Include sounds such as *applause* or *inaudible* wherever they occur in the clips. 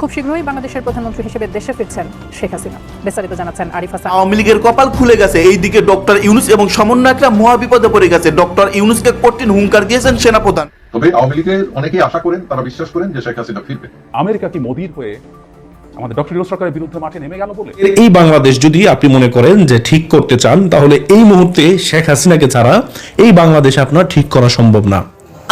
খুব শীঘ্রই বাংলাদেশের প্রধানমন্ত্রী হিসেবে দেশে ফিরছেন শেখ হাসিনা। বিস্তারিত জানাচ্ছেন আরিফ হাসান আওয়ামী লীগের কপাল খুলে গেছে। এইদিকে ডক্টর ইউনুস এবং সমন্বয়করা মহা বিপদে পড়ে গেছে। ডক্টর ইউনুসকে কঠিন হুঙ্কার দিয়েছেন সেনাপ্রধান। তবে আওয়ামী লীগের অনেকেই আশা করেন তারা বিশ্বাস করেন যে শেখ হাসিনা ফিরবে। আমেরিকা কি মোদির হয়ে আমাদের ডক্টর ইউনুস সরকারের বিরুদ্ধে মাঠে নেমে গেল বলে? এই বাংলাদেশ যদি আপনি মনে করেন যে ঠিক করতে চান তাহলে এই মুহূর্তে শেখ হাসিনাকে ছাড়া এই বাংলাদেশ আপনার ঠিক করা সম্ভব না।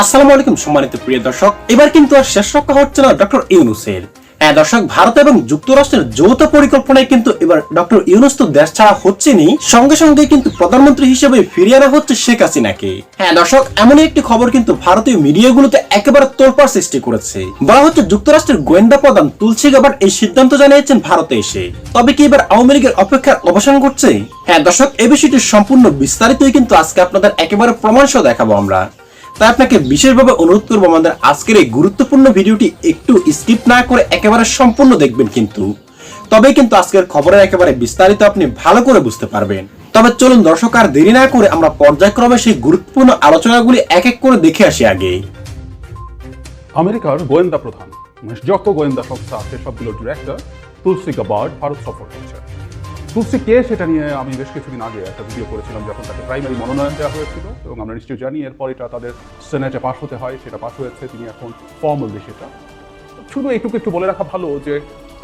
আসসালামু আলাইকুম সম্মানিত প্রিয় দর্শক এবার কিন্তু আর শেষ রক্ষা হচ্ছে না ডক্টর ইউনুসের। হ্যাঁ দর্শক, ভারত এবং যুক্তরাষ্ট্রের যৌথ পরিকল্পনায় কিন্তু এবার ডক্টর ইউনুস তো দেশ ছাড়া হচ্ছেনি সঙ্গে সঙ্গে কিন্তু প্রধানমন্ত্রী হিসেবে ফিরিয়ে আনা হচ্ছে শেখ হাসিনাকে। হ্যাঁ দর্শক, এমনই একটি খবর কিন্তু ভারতীয় মিডিয়াগুলোতে একেবারে তোলপাড় সৃষ্টি করেছে। বলা হচ্ছে যুক্তরাষ্ট্রের গোয়েন্দা প্রধান তুলসী গাবার এই সিদ্ধান্ত জানিয়েছেন ভারতে এসে। তবে কি এবার আওয়ামী লীগের অপেক্ষার অবসান ঘটছে? হ্যাঁ দর্শক এই বিষয়টি সম্পূর্ণ বিস্তারিতই কিন্তু আজকে আপনাদের একেবারে প্রমাণ সহ দেখাবো আমরা। তাই আপনাকে বিশেষভাবে অনুরোধ করব আমাদের আজকের এই গুরুত্বপূর্ণ ভিডিওটি একটু স্কিপ না করে একেবারে সম্পূর্ণ দেখবেন কিন্তু। তবেই কিন্তু আজকের খবরের একেবারে বিস্তারিত আপনি ভালো করে বুঝতে পারবেন। তবে চলুন দর্শক, আর দেরি না করে আমরা পর্যায়ক্রমে সেই গুরুত্বপূর্ণ আলোচনাগুলি এক এক করে দেখে আসি আগে। আমেরিকার গোয়েন্দা প্রধান মানে যত গোয়েন্দা সংস্থা আছে, সবগুলোর ডিরেক্টর তুলসী গাবার্ড ভারত সফর করছে তুলসী কে সেটা নিয়ে আমি বেশ কিছুদিন আগে একটা ভিডিও করেছিলাম যখন তাকে প্রাইমারি মনোনয়ন দেওয়া হয়েছিল। এবং আমরা নিশ্চয়ই জানি এরপর এটা তাদের সেনেটে পাশ হতে হয়, সেটা পাশ হয়েছে, তিনি এখন ফর্মালি সেটা শুধু এইটুকু একটু বলে রাখা ভালো যে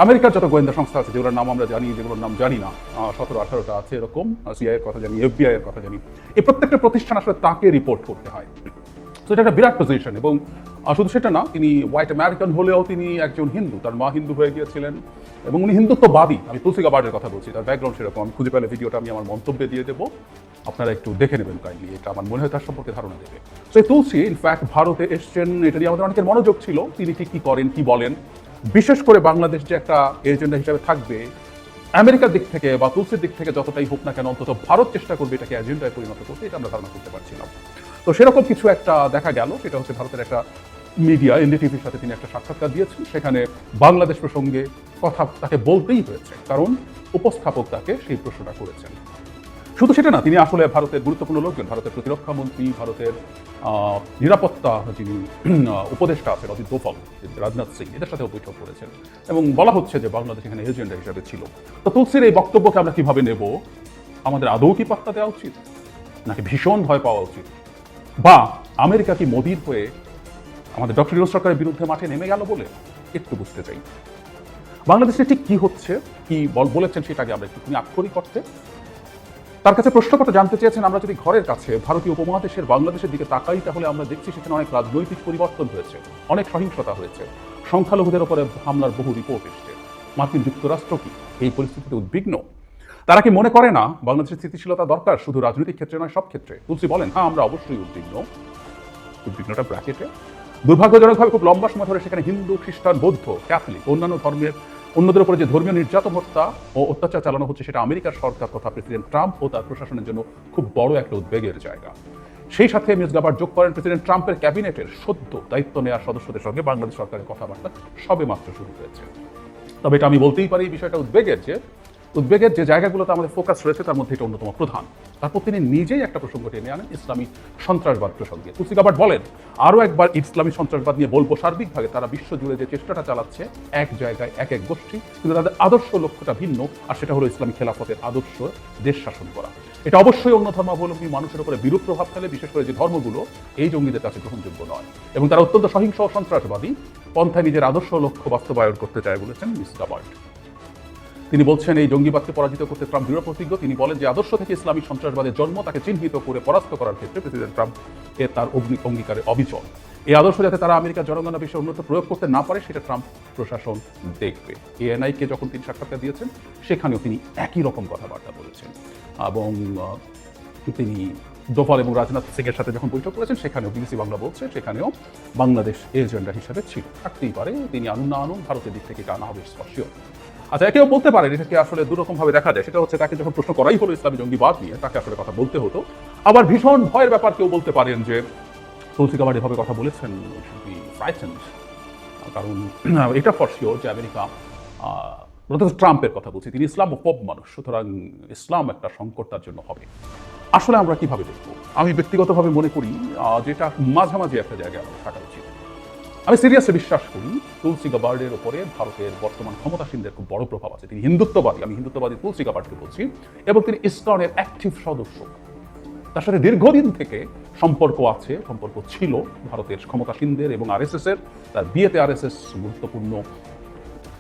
আমেরিকার যত গোয়েন্দা সংস্থা আছে, যেগুলোর নাম আমরা জানি, যেগুলোর নাম জানি না সতেরো, আঠারোটা আছে এরকম সিআইয়ের কথা জানি এফবিআই এর কথা জানি, এই প্রত্যেকটা প্রতিষ্ঠান আসলে তাকে রিপোর্ট করতে হয়। তো এটা একটা বিরাট পজিশন এবং শুধু সেটা না, তিনি হোয়াইট আমেরিকান হলেও তিনি একজন হিন্দু, তার মা হিন্দু হয়ে গিয়েছিলেন এবং উনি হিন্দুত্ববাদী। আমি তুলসী গাবার্ডের কথা বলছি, তার ব্যাকগ্রাউন্ড সেরকম, আমি খুঁজে পেলে ভিডিওটা আমি আমার মন্তব্যে দিয়ে দেবো। আপনারা একটু দেখে নেবেন কাইন্ডলি এটা আমার মনে হয় তার সম্পর্কে ধারণা দেবে। তো এই তুলসী ইনফ্যাক্ট ভারতে এসছেন, এটা নিয়ে আমাদের অনেকের মনোযোগ ছিল, তিনি ঠিক কী করেন, কি বলেন। বিশেষ করে বাংলাদেশ যে একটা এজেন্ডা হিসাবে থাকবে, আমেরিকার দিক থেকে বা তুলসির দিক থেকে যতটাই হোক না কেন, অন্তত ভারত চেষ্টা করবে এটাকে এজেন্ডায় পরিণত করতে, এটা আমরা ধারণা করতে পারছিলাম। তো সেরকম কিছু একটা দেখা গেল, সেটা হচ্ছে ভারতের একটা মিডিয়া এনডিটিভির সাথে তিনি একটা সাক্ষাৎকার দিয়েছেন, সেখানে বাংলাদেশ প্রসঙ্গে কথা তাকে বলতেই হয়েছে, কারণ উপস্থাপক তাকে সেই প্রশ্নটা করেছেন। শুধু সেটা না, তিনি আসলে ভারতের গুরুত্বপূর্ণ লোকজন, ভারতের প্রতিরক্ষা মন্ত্রী, ভারতের নিরাপত্তা যিনি উপদেষ্টা আছেন, অজিত দোফল রাজনাথ সিং, এদের সাথেও বৈঠক করেছেন। এবং বলা হচ্ছে যে বাংলাদেশ এখানে এজেন্ডা হিসাবে ছিল। তো তুলসির এই বক্তব্যকে আমরা কীভাবে নেব? আমাদের আদৌ কি পাত্তা দেওয়া উচিত? নাকি ভীষণ ভয় পাওয়া উচিত? বা আমেরিকা কি মোদির হয়ে আমাদের ডক্টর ইউনুস সরকারের বিরুদ্ধে মাঠে নেমে গেল বলে একটু বুঝতে চাই। বাংলাদেশে ঠিক কি হচ্ছে, কি বল বলেছেন সেটাকে আমরা একটু আক্ষরিক করতে তার কাছে প্রশ্ন জানতে চেয়েছেন, আমরা যদি ঘরের কাছে ভারতীয় উপমহাদেশের বাংলাদেশের দিকে তাকাই, তাহলে আমরা দেখছি সেখানে অনেক রাজনৈতিক পরিবর্তন হয়েছে, অনেক সহিংসতা হয়েছে। সংখ্যালঘুদের ওপরে হামলার বহু রিপোর্ট এসছে। মার্কিন যুক্তরাষ্ট্র কি এই পরিস্থিতিতে উদ্বিগ্ন? তারা কি মনে করে না বাংলাদেশের স্থিতিশীলতা দরকার? শুধু রাজনৈতিক ক্ষেত্রে নয়, সব ক্ষেত্রে। তুলসী বলেন হ্যাঁ আমরা অবশ্যই উদ্বিগ্ন। উদ্বিগ্নটা ব্র্যাকেটে দুর্ভাগ্যজনকভাবে খুব লম্বা সময় ধরে সেখানে হিন্দু, খ্রিস্টান, বৌদ্ধ, ক্যাথলিক, অন্যান্য ধর্মের, অন্যদের উপরে যে ধর্মীয় নির্যাতন হত্যা ও অত্যাচার চালানো হচ্ছে, সেটা আমেরিকার সরকার তথা প্রেসিডেন্ট ট্রাম্প ও তার প্রশাসনের জন্য খুব বড় একটা উদ্বেগের জায়গা। সেই সাথে মিস গাবার যোগ করেন প্রেসিডেন্ট ট্রাম্পের ক্যাবিনেটের সদ্য দায়িত্ব নেওয়ার সদস্যদের সঙ্গে। বাংলাদেশ সরকারের কথাবার্তা সবে মাত্র শুরু হয়েছে। তবে এটা আমি বলতেই পারি, এই বিষয়টা উদ্বেগের যে উদ্বেগের যে জায়গাগুলোতে আমাদের ফোকাস রয়েছে, তার মধ্যে এটা অন্যতম প্রধান। তারপর তিনি নিজেই একটা প্রসঙ্গ টেনে আনেন, ইসলামী সন্ত্রাসবাদ প্রসঙ্গে। তুলসী গাবার্ড বলেন, আরও একবার ইসলামী সন্ত্রাসবাদ নিয়ে বলব সার্বিকভাবে তারা বিশ্ব জুড়ে যে চেষ্টাটা চালাচ্ছে, এক জায়গায়, এক এক গোষ্ঠী, কিন্তু তাদের আদর্শ লক্ষ্যটা ভিন্ন, আর সেটা হলো ইসলামী খেলাফতের আদর্শ দেশ শাসন করা। এটা অবশ্যই অন্য ধর্মাবলম্বী মানুষের উপরে বিরূপ প্রভাব ফেলে, বিশেষ করে যে ধর্মগুলো এই জঙ্গিদের কাছে গ্রহণযোগ্য নয়। এবং তারা অত্যন্ত সহিংস সন্ত্রাসবাদী, পন্থায় নিজের আদর্শ লক্ষ্য বাস্তবায়ন করতে চায় বলেছেন মিস গাবার্ড তিনি বলছেন, এই জঙ্গিবাদকে পরাজিত করতে ট্রাম্প দৃঢ় প্রতিজ্ঞ। তিনি বলেন যে, আদর্শ থেকে ইসলামিক সন্ত্রাসবাদের জন্ম তাকে চিহ্নিত করে পরাস্ত করার ক্ষেত্রে প্রেসিডেন্ট ট্রাম্প এর তার অগ্নি অঙ্গীকারে অবিচল। এই আদর্শ যাতে তারা আমেরিকার জনগণনা বিষয়ে উন্নত প্রয়োগ করতে না পারে, সেটা ট্রাম্প প্রশাসন দেখবে। এএনআইকে যখন তিনি সাক্ষাৎকার দিয়েছেন, সেখানেও তিনি একই রকম কথাবার্তা বলেছেন। এবং তিনি দোফাল এবং রাজনাথ সিং এর সাথে যখন বৈঠক করেছেন, সেখানেও বিবিসি বাংলা বলছে, সেখানেও বাংলাদেশ এজেন্ডা হিসাবে ছিল। থাকতেই পারে, তিনি আনুন না আনুন, ভারতের দিক থেকে টানা হবে স্পর্শীয় আচ্ছা কেউ বলতে পারেন, এটাকে আসলে দুরকম ভাবে দেখা যায়। সেটা হচ্ছে তাকে যখন প্রশ্ন করাই হলো ইসলামী জঙ্গিবাদ নিয়ে তাকে আসলে কথা বলতে হতো। আবার ভীষণ ভয়ের ব্যাপার কেউ বলতে পারেন যে, তুলসী গাবার্ড এভাবে কথা বলেছেন কারণ, *clears throat* এটা ফর শিওর যে আমেরিকা প্রথমত ট্রাম্পের কথা বলছি। তিনি ইসলাম পপ মানুষ, সুতরাং ইসলাম একটা সংকট তার জন্য হবে। আসলে আমরা কীভাবে দেখব? আমি ব্যক্তিগতভাবে মনে করি যেটা মাঝামাঝি একটা জায়গায় আমাদের থাকা উচিত। আমি সিরিয়াসলি বিশ্বাস করি তুলসী গাবার্ডের ওপরে ভারতের বর্তমান ক্ষমতাসীনদের খুব বড় প্রভাব আছে। তিনি হিন্দুত্ববাদী, আমি হিন্দুত্ববাদী তুলসী গাবার্ডকে বলছি এবং তিনি ইসকনের অ্যাক্টিভ সদস্য। তার সাথে দীর্ঘদিন থেকে সম্পর্ক আছে, সম্পর্ক ছিল ভারতের ক্ষমতাসীনদের এবং আরএসএস এর তার বিয়েতে আরএসএস গুরুত্বপূর্ণ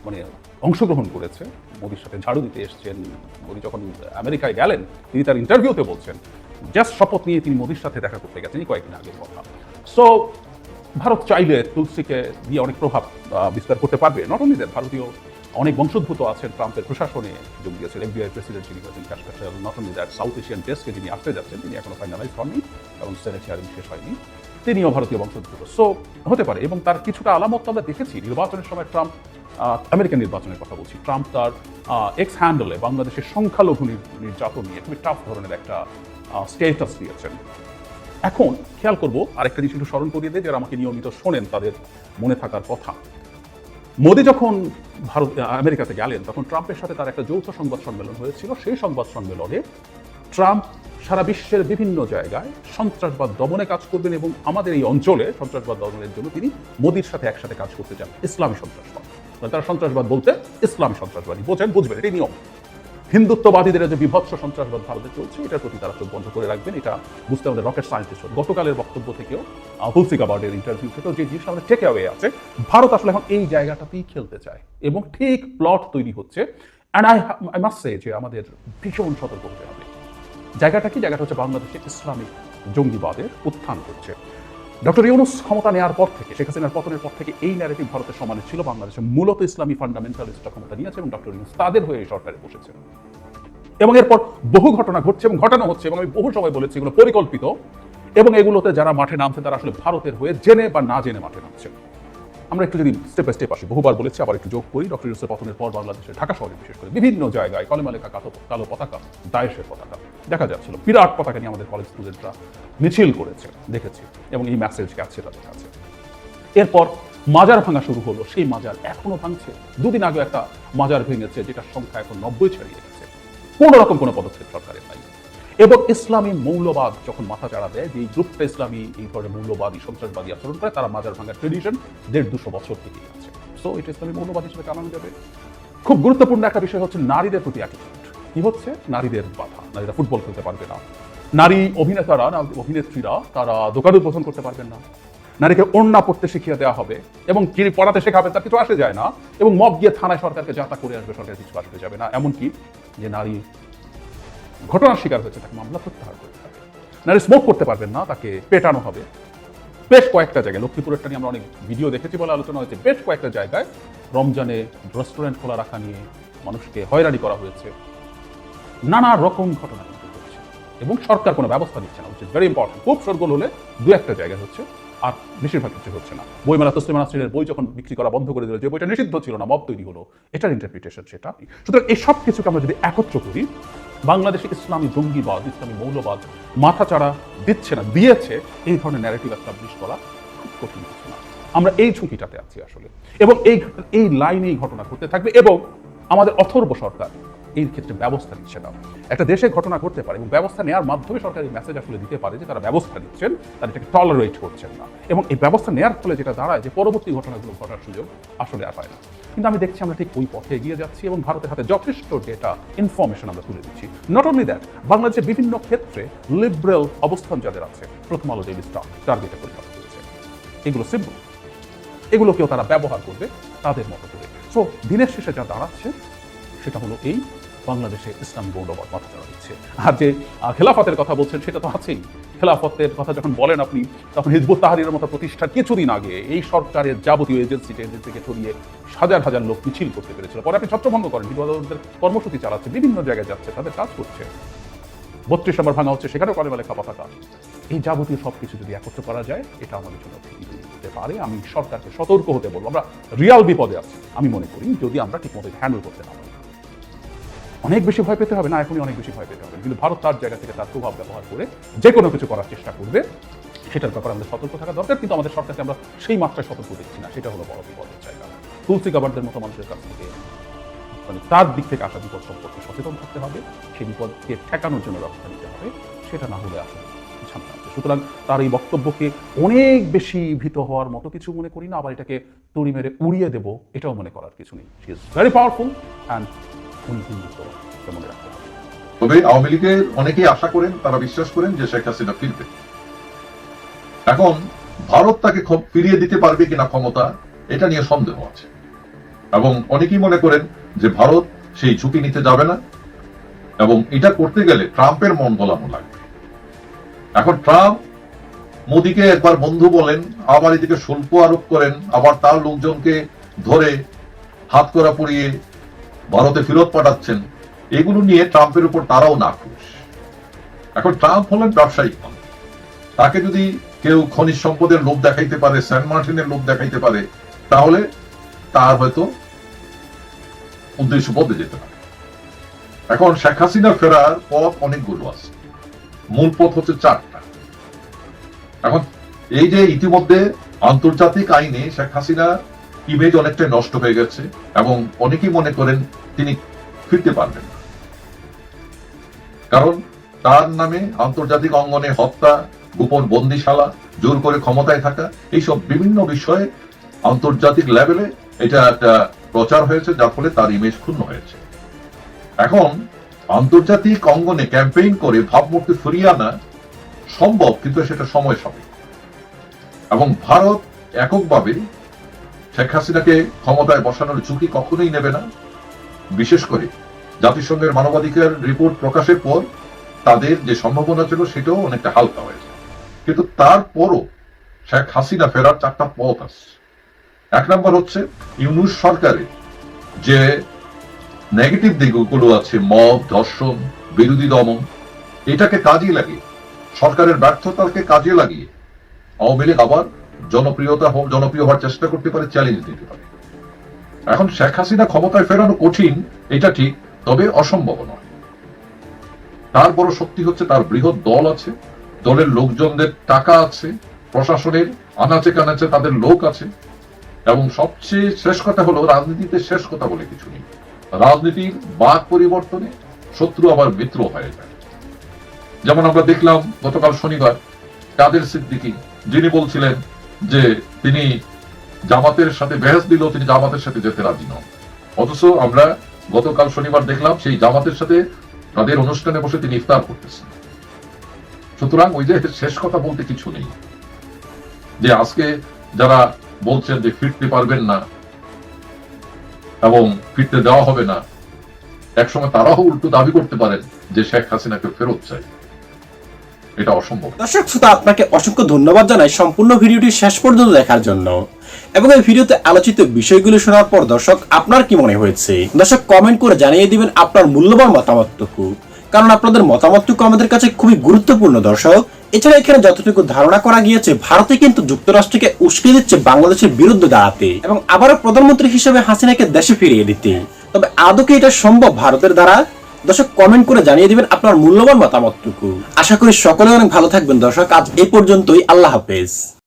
মানে অংশগ্রহণ করেছে। মোদির সাথে ঝাড়ু দিতে এসছেন। মোদি যখন আমেরিকায় গেলেন, তিনি তার ইন্টারভিউতে বলছেন, জাস্ট শপথ নিয়ে তিনি মোদির সাথে দেখা করতে গেছেন। কয়েকদিন আগের কথা। সো ভারত চাইলে তুলসীকে দিয়ে অনেক প্রভাব বিস্তার করতে পারবে। নট অনলি দ্যাট ভারতীয় অনেক বংশোদ্ভূত আছেন ট্রাম্পের প্রশাসনে, যোগ দিয়েছেন এফবিআই প্রেসিডেন্ট যিনি হয়েছেন কাশাল not only that South Asian টেস্টকে যিনি আসতে যাচ্ছেন, তিনি এখনও ফাইনালাইজ হননি, কারণ সেনেট হিয়ারিং শেষ হয়নি। তিনিও ভারতীয় বংশোদ্ভূত। সো হতে পারে, এবং তার কিছুটা আলামত আমরা দেখেছি, নির্বাচনের সময় ট্রাম্প আমেরিকান নির্বাচনের কথা বলছি। ট্রাম্প তার এক্স হ্যান্ডেলে বাংলাদেশের সংখ্যালঘু নির্যাতন নিয়ে খুবই টাফ ধরনের একটা স্টেটাস দিয়েছেন। এখন খেয়াল করব, আরেকটা জিনিস একটু স্মরণ করিয়ে দেয়, যারা আমাকে নিয়মিত শোনেন, তাদের মনে থাকার কথা। মোদি যখন ভারত আমেরিকাতে গেলেন, তখন ট্রাম্পের সাথে তার একটা যৌথ সংবাদ সম্মেলন হয়েছিল। সেই সংবাদ সম্মেলনে ট্রাম্প সারা বিশ্বের বিভিন্ন জায়গায় সন্ত্রাসবাদ দমনে কাজ করবেন এবং আমাদের এই অঞ্চলে সন্ত্রাসবাদ দমনের জন্য তিনি মোদির সাথে একসাথে কাজ করতে চান, ইসলামী সন্ত্রাসবাদ। তারা সন্ত্রাসবাদ বলতে ইসলামী সন্ত্রাসবাদী বোঝেন, বুঝবেন, এটাই নিয়ম। হিন্দুত্ববাদীদের যে বিভৎস সন্ত্রাসবাদ ভারতে চলছে, এটার প্রতি তারা চোখ বন্ধ করে রাখবেন। এটা বুঝতে আমাদের রকেট সায়েন্টিস্ট গতকালের বক্তব্য থেকেও তুলসী গাবার্ডের ইন্টারভিউ থেকেও যে জিনিস আমাদের টেক অ্যাওয়ে আছে, ভারত আসলে এখন এই জায়গাটাতেই খেলতে চায়। এবং ঠিক প্লট তৈরি হচ্ছে। And I I must say যে আমাদের ভীষণ সতর্ক হতে হবে। জায়গাটা কি? জায়গাটা হচ্ছে বাংলাদেশে ইসলামিক জঙ্গিবাদের উত্থান করছে ডক্টর ইউনুস ক্ষমতা নেওয়ার পর থেকে, শেখ হাসিনার পতনের পর থেকে এই ন্যারেটিভ ভারতের সমানে ছিল, বাংলাদেশে মূলত ইসলামী ফান্ডামেন্টালিস্টরা ক্ষমতা নিয়েছে এবং ডক্টর ইউনুস তাদের হয়ে এই সরকারে বসেছে। এবং এরপর বহু ঘটনা ঘটছে এবং ঘটানো হচ্ছে, এবং আমি বহু সময় বলেছি, এগুলো পরিকল্পিত, এবং এগুলোতে যারা মাঠে নামছে তারা আসলে ভারতের হয়ে জেনে বা না জেনে মাঠে নামছে। আমরা একটু যদি স্টেপ বাই স্টেপ আসি, বহুবার বলেছি, আবার একটু যোগ করি। ডক্টর ইউসুফের পতনের পর বাংলাদেশের ঢাকা শহরে বিশেষ করে বিভিন্ন জায়গায় কলেমা লেখা, কালো কালো পতাকা, দায়েশের পতাকা, দেখা যাচ্ছিল। বিরাট পতাকা নিয়ে আমাদের কলেজ স্টুডেন্টরা মিছিল করেছে, দেখেছি, এবং এই মেসেজ গেছে তাদের কাছে। এরপর মাজার ভাঙা শুরু হলো। সেই মাজার এখনও ভাঙছে। দুদিন আগে একটা মাজার ভেঙেছে, যেটার সংখ্যা এখন নব্বই ছাড়িয়ে গেছে। কোনো রকম কোনো পদক্ষেপ সরকারের নাই। এবং ইসলামী মৌলবাদ যখন মাথা চাড়া দেয় যে এই গ্রুপটা ইসলামী, এই ধরনের মৌলবাদী, সন্ত্রাসবাদী আচরণ করে, তারা মাজার ভাঙার ট্রেডিশন দেড় দুশো বছর থেকেই আছে। সো এটা ইসলামী মৌলবাদ হিসেবে চালানো যাবে। খুব গুরুত্বপূর্ণ একটা বিষয় হচ্ছে নারীদের প্রতি অ্যাটিটিউড কি হচ্ছে? নারীদের বাধা। নারীরা ফুটবল খেলতে পারবে না। নারী অভিনেতারা অভিনেত্রীরা, তারা দোকান উদ্বোধন করতে পারবেন না। নারীকে ওড়না পড়তে শিখিয়ে দেওয়া হবে এবং কি পড়াতে শেখাবে, তার কিছু আসে যায় না। এবং মব গিয়ে থানায় সরকারকে যাতা করে আসবে সরকার কিছু আসবে যাবে না। এমনকি যে নারী ঘটনার শিকার হয়েছে, তাকে মামলা প্রত্যাহার করতে হবে। নারী স্মোক করতে পারবেন না, তাকে পেটানো হবে। বেশ কয়েকটা জায়গায়, লক্ষ্মীপুরেরটা নিয়ে আমরা অনেক ভিডিও দেখেছি বলে আলোচনা হয়েছে। বেশ কয়েকটা জায়গায় রমজানে রেস্টুরেন্ট খোলা রাখা নিয়ে মানুষকে হয়রানি করা হয়েছে। নানা রকম ঘটনা কিন্তু ঘটছে। এবং সরকার কোনো ব্যবস্থা নিচ্ছে না উচিত ভেরি ইম্পর্টেন্ট খুব সরগোল হলে দু একটা জায়গায় হচ্ছে আর বেশিরভাগ ক্ষেত্রে হচ্ছে না। বইমেলা তসলিমা নাসরিনের বই যখন বিক্রি করা বন্ধ করে দিল যে বইটা নিষিদ্ধ ছিল না, মব তৈরি হলো, এটার ইন্টারপ্রিটেশন সেটা সুতরাং এই সব কিছুকে আমরা যদি একত্র করি, বাংলাদেশে ইসলামী জঙ্গিবাদ, ইসলামী মৌলবাদ মাথাচাড়া দিচ্ছে না, দিয়েছে, এই ধরনের ন্যারেটিভ এস্টাবলিশ করা খুব কঠিন কিছু না। আমরা এই ঝুঁকিটাতে আছি আসলে। এবং এই এই লাইনেই ঘটনা ঘটতে থাকবে এবং আমাদের অথর্ব সরকার এই ক্ষেত্রে ব্যবস্থা নিচ্ছে না। একটা দেশে ঘটনা ঘটতে পারে এবং ব্যবস্থা নেওয়ার মাধ্যমে সরকার মেসেজ আসলে দিতে পারে যে তারা ব্যবস্থা নিচ্ছেন, তারা এটাকে টলারেট করছেন না। এবং এই ব্যবস্থা নেওয়ার ফলে যেটা দাঁড়ায় যে পরবর্তী ঘটনাগুলো ঘটার সুযোগ আসলে আর পায় না। কিন্তু আমি দেখছি আমরা ঠিক ওই পথে এগিয়ে যাচ্ছি এবং ভারতের হাতে যথেষ্ট ডেটা ইনফরমেশন আমরা তুলে দিচ্ছি। নট অনলি দ্যাট বাংলাদেশের বিভিন্ন ক্ষেত্রে লিবারেল অবস্থান যাদের আছে, প্রথম আলো ডেইলি স্টার টার্গেটে পরিণত করেছে এগুলো সিম্পল এগুলোকেও তারা ব্যবহার করবে তাদের মতো করে। সো দিনের শেষে যা দাঁড়াচ্ছে, সেটা হলো এই বাংলাদেশে ইসলাম গৌরববাদ মাথা চাড়া দিচ্ছে। আর যে খেলাফতের কথা বলছেন, সেটা তো আছেই। খেলাফতের কথা যখন বলেন আপনি, তখন হিজবুত তাহারির মতো প্রতিষ্ঠার কিছুদিন আগে এই সরকারের যাবতীয় এজেন্সি এজেন্সিকে ছড়িয়ে হাজার হাজার লোক মিছিল করতে পেরেছিল। পরে আপনি ছত্রভঙ্গ করেন হিজবুতের কর্মসূচি চালাচ্ছে, বিভিন্ন জায়গায় যাচ্ছে, তাদের কাজ করছে। বত্রিশ নম্বর ভাঙা হচ্ছে, সেখানেও কলেমা লেখা পতাকা এই যাবতীয় সব কিছু যদি একত্র করা যায়, এটা আমাদের জন্য হতে পারে। আমি সরকারকে সতর্ক হতে বলব। আমরা রিয়াল বিপদে আছি, আমি মনে করি, যদি আমরা ঠিকমতো হ্যান্ডেল করতে না পারি। অনেক বেশি ভয় পেতে হবে। না, এখনই অনেক বেশি ভয় পেতে হবে। কিন্তু ভারত তার জায়গা থেকে তার প্রভাব ব্যবহার করে যে কোনো কিছু করার চেষ্টা করবে। সেটার ব্যাপারে আমাদের সতর্ক থাকা দরকার। কিন্তু আমাদের সরকারকে আমরা সেই মাত্রায় সতর্ক দেখছি না। সেটা হলো বড় বিপদের জায়গা। তুলসী গাবারদের মতো মানুষের কাছ থেকে মানে তার দিক থেকে আসা বিপদ সম্পর্কে সচেতন থাকতে হবে। সেই বিপদকে ঠেকানোর জন্য ব্যবস্থা নিতে হবে। সেটা না হলে আসলে সুতরাং তার এই বক্তব্যকে অনেক বেশি ভীত হওয়ার মতো কিছু মনে করি না। আবার এটাকে তড়ি মেরে উড়িয়ে দেবো। এটাও মনে করার কিছু নেই। She is very powerful and Hindutva এটা রাখতে হবে তবে আওয়ামী লীগের অনেকেই আশা করেন, তারা বিশ্বাস করেন যে শেখ হাসিনা ফিরবে। এখন ভারত তাকে ফিরিয়ে দিতে পারবে কিনা ক্ষমতা, এটা নিয়ে সন্দেহ আছে। এবং অনেকেই মনে করেন যে ভারত সেই ঝুঁকি নিতে যাবে না, এবং এটা করতে গেলে ট্রাম্পের মন গলানো লাগবে। এখন ট্রাম্প মোদীকে একবার বন্ধু বলেন আবার এদিকে শুল্ক আরোপ করেন, আবার তার লোকজনকে ধরে হাত করা পরিয়ে ভারতে ফেরত পাঠাচ্ছেন, এগুলো নিয়ে ট্রাম্পের উপর তারাও নাখুশ। এখন ট্রাম্প হলেন ব্যবসায়িক মানুষ। তাকে যদি কেউ খনিজ সম্পদের লোভ দেখাইতে পারে সেন্ট মার্টিনের লোভ দেখাইতে পারে, তাহলে তার হয়তো উদ্দেশ্য বদলে যেতে পারে। এখন শেখ হাসিনা ফেরার পথ অনেকগুলো আছে। মূল পথ হচ্ছে চারটা। এখন এই যে ইতিমধ্যে আন্তর্জাতিক আইনে শেখ হাসিনা ইমেজ অনেকটাই নষ্ট হয়ে গেছে এবং অনেকেই মনে করেন তিনি ফিরতে পারবেন কারণ তার নামে আন্তর্জাতিক অঙ্গনে হত্যা, গোপন বন্দিশালা, জোর করে ক্ষমতায় থাকা, এইসব বিভিন্ন বিষয়ে আন্তর্জাতিক লেভেলে এটা একটা প্রচার হয়েছে, যার ফলে তার ইমেজ ক্ষুণ্ণ হয়েছে। এখন আন্তর্জাতিক অঙ্গনে ক্যাম্পেইন করে ভাবমূর্তি ফিরিয়ে আনা সম্ভব, কিন্তু সেটা সময় সাপেক্ষ। এবং ভারত এককভাবে শেখ হাসিনাকে ক্ষমতায় বসানোর ঝুঁকি কখনোই নেবে না। বিশেষ করে জাতিসংঘের মানবাধিকার রিপোর্ট প্রকাশের পর তাদের যে সম্ভাবনা ছিল সেটাও অনেকটা হালকা হয়েছে। কিন্তু তারপরও শেখ হাসিনা ফেরার চারটা পথ আছে। এক নম্বর হচ্ছে ইউনুস সরকারের যে নেগেটিভ দিকগুলো আছে মব ধর্ষণ, বিরোধী দমন, এটাকে কাজে লাগিয়ে, সরকারের ব্যর্থতাকে কাজে লাগিয়ে আওয়ামী লীগ আবার জনপ্রিয়তা হোক জনপ্রিয় হওয়ার চেষ্টা করতে পারে চ্যালেঞ্জ দিতে পারে। এখন শেখ হাসিনা ক্ষমতায় ফেরানো কঠিন, এটা ঠিক, তবে অসম্ভব নয়। তার বড় শক্তি হচ্ছে তার বৃহৎ দল আছে, দলের লোকজনদের টাকা আছে, প্রশাসনের আনাচে কানাচে তাদের লোক আছে, এবং সবচেয়ে শেষ কথা হলো, রাজনীতিতে শেষ কথা বলে কিছু নেই। রাজনীতির বাক পরিবর্তনে শত্রু আবার মিত্র হয়ে যায়। যেমন আমরা দেখলাম গতকাল শনিবার, কাদের সিদ্দিকি, যিনি বলছিলেন যে তিনি জামাতের সাথে বেহেস দিলেও তিনি জামাতের সাথে যেতে রাজি নন। অথচ আমরা গতকাল শনিবার দেখলাম সেই জামাতের সাথে তাদের অনুষ্ঠানে বসে তিনি ইফতার করতেছেন। সুতরাং ওই যে শেষ কথা বলতে কিছু নেই। যে আজকে যারা বলছেন যে ফিরতে পারবেন না এবং ফিরতে দেওয়া হবে না, একসময় তারাও উল্টো দাবি করতে পারেন যে শেখ হাসিনাকে ফেরত চাই। এটা অসম্ভব। দর্শক শ্রোতা, আপনাকে অসংখ্য ধন্যবাদ জানাই সম্পূর্ণ ভিডিওটি শেষ পর্যন্ত দেখার জন্য। এবং এই ভিডিওতে আলোচিত বিষয়গুলো শোনার পর দর্শক, আপনার কি মনে হয়েছে? দর্শক কমেন্ট করে জানিয়ে দিবেন আপনার মূল্যবান মতামতটুকু। কারণ আপনাদের মতামতটুকু আমাদের কাছে খুবই গুরুত্বপূর্ণ দর্শক। এছাড়া এখানে যতটুকু ধারণা করা গিয়েছে, ভারতে কিন্তু যুক্তরাষ্ট্রকে উস্কে দিচ্ছে বাংলাদেশের বিরুদ্ধে দাঁড়াতে এবং আবারও প্রধানমন্ত্রী হিসেবে হাসিনাকে দেশে ফিরিয়ে দিতে। তবে আদৌ এটা সম্ভব ভারতের দ্বারা? দর্শক কমেন্ট করে জানিয়ে দিবেন আপনার মূল্যবান মতামতটুকু। আশা করি সকলে অনেক ভালো থাকবেন দর্শক। আজ এ পর্যন্তই। আল্লাহ হাফেজ।